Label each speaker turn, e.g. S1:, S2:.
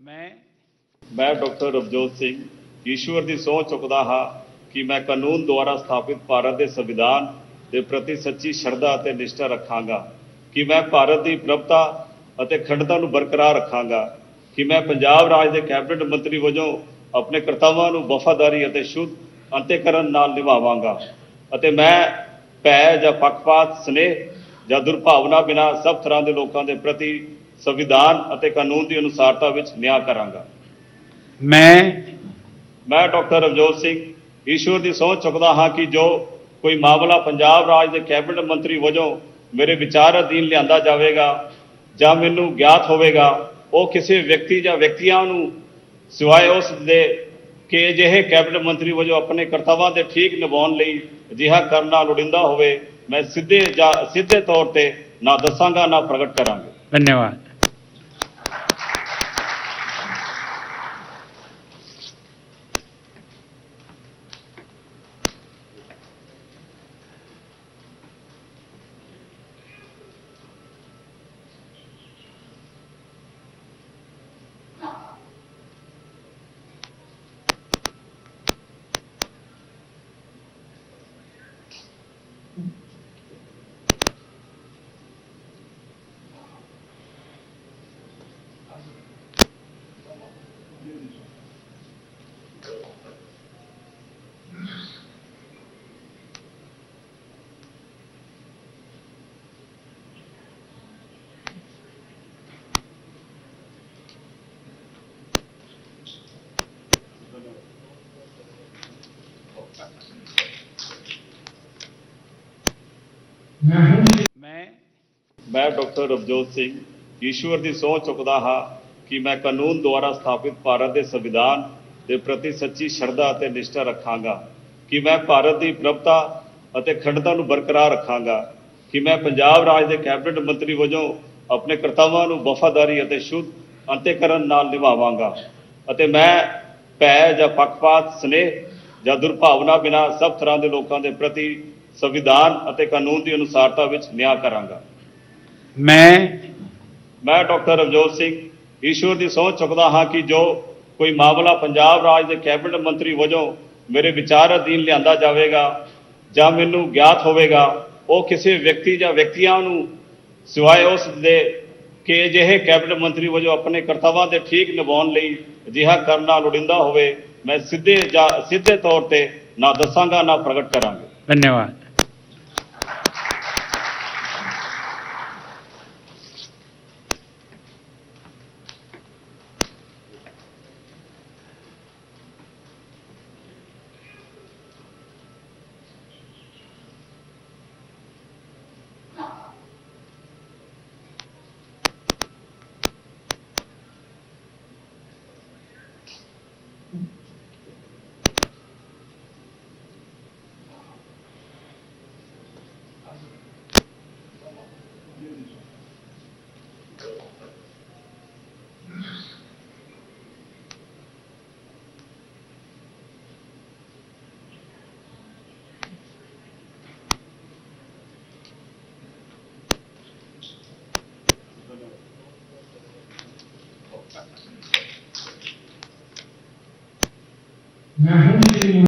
S1: ਮੈਂ
S2: ਮੈਂ ਡਾਕਟਰ ਰਵਜੋਤ ਸਿੰਘ, ਈਸ਼ਵਰ ਦੀ ਸਹੁੰ ਚੁੱਕਦਾ ਹਾਂ ਕਿ ਮੈਂ ਕਾਨੂੰਨ ਦੁਆਰਾ ਸਥਾਪਿਤ ਭਾਰਤ ਦੇ ਸੰਵਿਧਾਨ ਦੇ ਪ੍ਰਤੀ ਸੱਚੀ ਸ਼ਰਧਾ ਅਤੇ ਨਿਸ਼ਠਾ ਰੱਖਾਂਗਾ, ਕਿ ਮੈਂ ਭਾਰਤ ਦੀ ਪ੍ਰਭਤਾ ਅਤੇ ਅਖੰਡਤਾ ਨੂੰ ਬਰਕਰਾਰ ਰੱਖਾਂਗਾ, ਕਿ ਮੈਂ ਪੰਜਾਬ ਰਾਜ ਦੇ ਕੈਬਨਿਟ ਮੰਤਰੀ ਵਜੋਂ ਆਪਣੇ ਕਰਤੱਵਾਂ ਨੂੰ ਵਫਾਦਾਰੀ ਅਤੇ ਸ਼ੁੱਧ ਅੰਤੇਕਰਨ ਨਾਲ ਨਿਭਾਵਾਂਗਾ ਅਤੇ ਮੈਂ ਭੈ ਜਾਂ ਪੱਖਪਾਤ, ਸਨੇਹ ਜਾਂ ਦੁਰਭਾਵਨਾ ਬਿਨਾਂ ਸਭ ਤਰ੍ਹਾਂ ਦੇ ਲੋਕਾਂ ਦੇ ਪ੍ਰਤੀ ਸੰਵਿਧਾਨ ਅਤੇ ਕਾਨੂੰਨ ਦੀ ਅਨੁਸਾਰਤਾ ਵਿੱਚ ਨਿਆਂ ਕਰਾਂਗਾ।
S1: ਮੈਂ
S2: ਮੈਂ ਡਾਕਟਰ ਰਵਜੋਤ ਸਿੰਘ ਈਸ਼ਵਰ ਦੀ ਸਹੁੰ ਚੁੱਕਦਾ ਹਾਂ ਕਿ ਜੋ ਕੋਈ ਮਾਮਲਾ ਪੰਜਾਬ ਰਾਜ ਦੇ ਕੈਬਨਿਟ ਮੰਤਰੀ ਵਜੋਂ ਮੇਰੇ ਵਿਚਾਰ ਅਧੀਨ ਲਿਆਂਦਾ ਜਾਵੇਗਾ ਜਾਂ ਮੈਨੂੰ ਗਿਆਤ ਹੋਵੇਗਾ ਉਹ ਕਿਸੇ ਵਿਅਕਤੀ ਜਾਂ ਵਿਅਕਤੀਆਂ ਨੂੰ ਸਿਵਾਏ ਉਸ ਦੇ ਕਿ ਅਜਿਹੇ ਕੈਬਨਿਟ ਮੰਤਰੀ ਵਜੋਂ ਆਪਣੇ ਕਰਤੱਵਾਂ ਦੇ ਠੀਕ ਨਿਭਾਉਣ ਲਈ ਅਜਿਹਾ ਕਰਨਾ ਲੋੜੀਂਦਾ ਹੋਵੇ ਮੈਂ ਸਿੱਧੇ ਜਾਂ ਸਿੱਧੇ ਤੌਰ ਤੇ ਨਾ ਦੱਸਾਂਗਾ ਨਾ ਪ੍ਰਗਟ ਕਰਾਂਗਾ।
S1: ਧੰਨਵਾਦ। ਮੈਂ
S2: ਮੈਂ ਡਾਕਟਰ ਰਵਜੋਤ ਸਿੰਘ, ਈਸ਼ਵਰ ਦੀ ਸਹੁੰ ਚੁੱਕਦਾ ਹਾਂ ਕਿ ਮੈਂ ਕਾਨੂੰਨ ਦੁਆਰਾ ਸਥਾਪਿਤ ਭਾਰਤ ਦੇ ਸੰਵਿਧਾਨ ਦੇ ਪ੍ਰਤੀ ਸੱਚੀ ਸ਼ਰਧਾ ਅਤੇ ਨਿਸ਼ਠਾ ਰੱਖਾਂਗਾ, ਕਿ ਮੈਂ ਭਾਰਤ ਦੀ ਪ੍ਰਭਤਾ ਅਤੇ ਅਖੰਡਤਾ ਨੂੰ ਬਰਕਰਾਰ ਰੱਖਾਂਗਾ, ਕਿ ਮੈਂ ਪੰਜਾਬ ਰਾਜ ਦੇ ਕੈਬਨਿਟ ਮੰਤਰੀ ਵਜੋਂ ਆਪਣੇ ਕਰਤੱਵਾਂ ਨੂੰ ਵਫਾਦਾਰੀ ਅਤੇ ਸ਼ੁੱਧ ਅੰਤੇਕਰਨ ਨਾਲ ਨਿਭਾਵਾਂਗਾ ਅਤੇ ਮੈਂ ਭੈ ਜਾਂ ਪੱਖਪਾਤ, ਸਨੇਹ ਜਾਂ ਦੁਰਭਾਵਨਾ ਬਿਨਾਂ ਸਭ ਤਰ੍ਹਾਂ ਦੇ ਲੋਕਾਂ ਦੇ ਪ੍ਰਤੀ ਸੰਵਿਧਾਨ ਅਤੇ ਕਾਨੂੰਨ ਦੀ ਅਨੁਸਾਰਤਾ ਵਿੱਚ ਨਿਆਂ ਕਰਾਂਗਾ।
S1: ਮੈਂ
S2: ਮੈਂ ਡਾਕਟਰ ਰਵਜੋਤ ਸਿੰਘ ਈਸ਼ਵਰ ਦੀ ਸਹੁੰ ਚੁੱਕਦਾ ਹਾਂ ਕਿ ਜੋ ਕੋਈ ਮਾਮਲਾ ਪੰਜਾਬ ਰਾਜ ਦੇ ਕੈਬਨਿਟ ਮੰਤਰੀ ਵਜੋਂ ਮੇਰੇ ਵਿਚਾਰ ਅਧੀਨ ਲਿਆਂਦਾ ਜਾਵੇਗਾ ਜਾਂ ਮੈਨੂੰ ਗਿਆਤ ਹੋਵੇਗਾ ਉਹ ਕਿਸੇ ਵਿਅਕਤੀ ਜਾਂ ਵਿਅਕਤੀਆਂ ਨੂੰ ਸਿਵਾਏ ਉਸ ਦੇ ਕਿ ਅਜਿਹੇ ਕੈਬਨਿਟ ਮੰਤਰੀ ਵਜੋਂ ਆਪਣੇ ਕਰਤੱਵਾਂ ਦੇ ਠੀਕ ਨਿਭਾਉਣ ਲਈ ਅਜਿਹਾ ਕਰਨਾ ਲੋੜੀਂਦਾ ਹੋਵੇ ਮੈਂ ਸਿੱਧੇ ਜਾਂ ਸਿੱਧੇ ਤੌਰ ਤੇ ਨਾ ਦੱਸਾਂਗਾ ਨਾ ਪ੍ਰਗਟ ਕਰਾਂਗਾ।
S1: ਧੰਨਵਾਦ। Uhum.